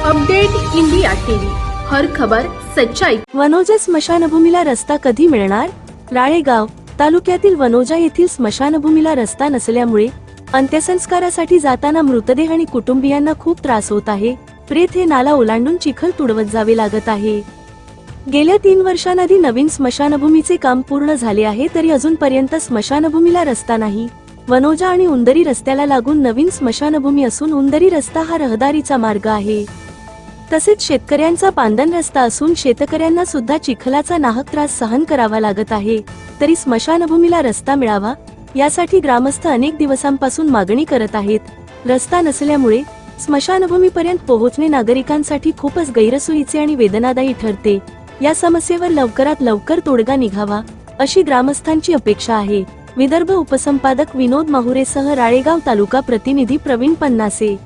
Update India TV. हर खबर सच्चाई. वनोजा स्मशानभूमीला रस्ता कधी मिळणार? राळेगाव तालुक्यातील वनोजा येथील स्मशानभूमीला रस्ता नसल्यामुळे अंत्यसंस्कारासाठी जाताना मृतदेह आणि कुटुंबियांना खूप त्रास होत आहे. प्रेत हे नाला ओलांडून चिखल तुडवत जावे लागत आहे. गेल्या तीन वर्षांआधी नवीन स्मशानभूमीचे काम पूर्ण झाले आहे तरी अजूनपर्यंत स्मशानभूमीला रस्ता नाही. वनोजा आणि उंदरी रस्त्याला लागून नवीन स्मशानभूमी असून उंदरी रस्ता हा रहदारीचा मार्ग आहे. तसेच शेतकऱ्यांचा पांदन रस्ता असून शेतकऱ्यांना सुद्धा चिखलाचा नाहक त्रास सहन करावा लागत आहे. तरी स्मशानभूमीला रस्ता मिळावा यासाठी ग्रामस्थ अनेक दिवसांपासून मागणी करत आहेत. रस्ता नसल्यामुळे स्मशानभूमीपर्यंत पोहोचणे नागरिकांसाठी खूपच गैरसोयीचे आणि वेदनादायी ठरते. या समस्येवर लवकरात लवकर तोडगा निघावा अशी ग्रामस्थांची अपेक्षा आहे. विदर्भ उपसंपादक विनोद माहुरेसह राळेगाव तालुका प्रतिनिधी प्रवीण पन्नासे.